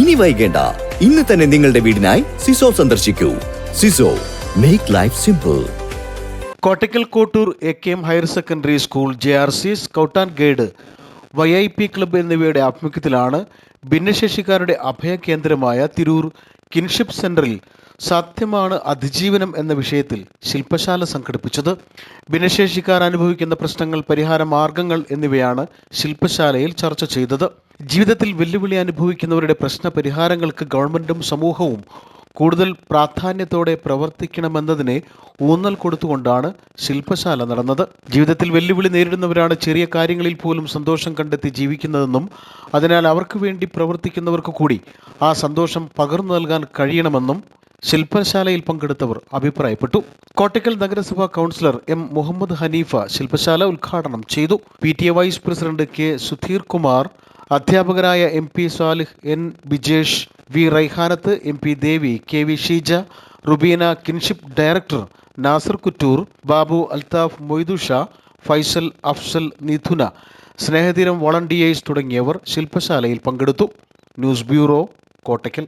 ഇനി വൈകേണ്ട. ഇന്ന് തന്നെ നിങ്ങളുടെ വീടിനായി സിസോ സന്ദർശിക്കൂ. Siso make life simple Kottakkal Kottoor A K M higher secondary school J R C scout and guide Y I P club എന്നിവയുടെ ആഭിമുഖ്യത്തിലാണ് ഭിന്നശേഷിക്കാരുടെ അഭയ കേന്ദ്രമായ തിരൂർ കിൻഷിപ്പ് സെന്ററിൽ സത്യമാണ് അതിജീവനം എന്ന വിഷയത്തിൽ ശില്പശാല സംഘടിപ്പിച്ചത്. ഭിന്നശേഷിക്കാർ അനുഭവിക്കുന്ന പ്രശ്നങ്ങൾ പരിഹാര മാർഗങ്ങൾ എന്നിവയാണ് ശില്പശാലയിൽ ചർച്ച ചെയ്തത്. ജീവിതത്തിൽ വെല്ലുവിളി അനുഭവിക്കുന്നവരുടെ പ്രശ്ന പരിഹാരങ്ങൾക്ക് ഗവൺമെന്റും സമൂഹവും കൂടുതൽ പ്രാധാന്യത്തോടെ പ്രവർത്തിക്കണമെന്നതിനെ ഊന്നൽ കൊടുത്തുകൊണ്ടാണ് ശില്പശാല നടന്നത്. ജീവിതത്തിൽ വെല്ലുവിളി നേരിടുന്നവരാണ് ചെറിയ കാര്യങ്ങളിൽ പോലും സന്തോഷം കണ്ടെത്തി ജീവിക്കുന്നതെന്നും അതിനാൽ അവർക്ക് വേണ്ടി പ്രവർത്തിക്കുന്നവർക്ക് കൂടി ആ സന്തോഷം പകർന്നു നൽകാൻ കഴിയണമെന്നും ശില്പശാലയിൽ പങ്കെടുത്തവർ അഭിപ്രായപ്പെട്ടു. കോട്ടക്കൽ നഗരസഭാ കൗൺസിലർ എം മുഹമ്മദ് ഹനീഫ ശില്പശാല ഉദ്ഘാടനം ചെയ്തു. P T A vice president K Sudheer Kumar അധ്യാപകരായ M P Salih N Bijesh V Raihanath M P Devi K V Sheeja Rubeena kinship director Nasar Kuttur Babu Althaf Moidusha Faisal Afsal Nithuna Snehatheeram volunteers തുടങ്ങിയവർ ശില്പശാലയിൽ പങ്കെടുത്തു. News bureau Kottakkal.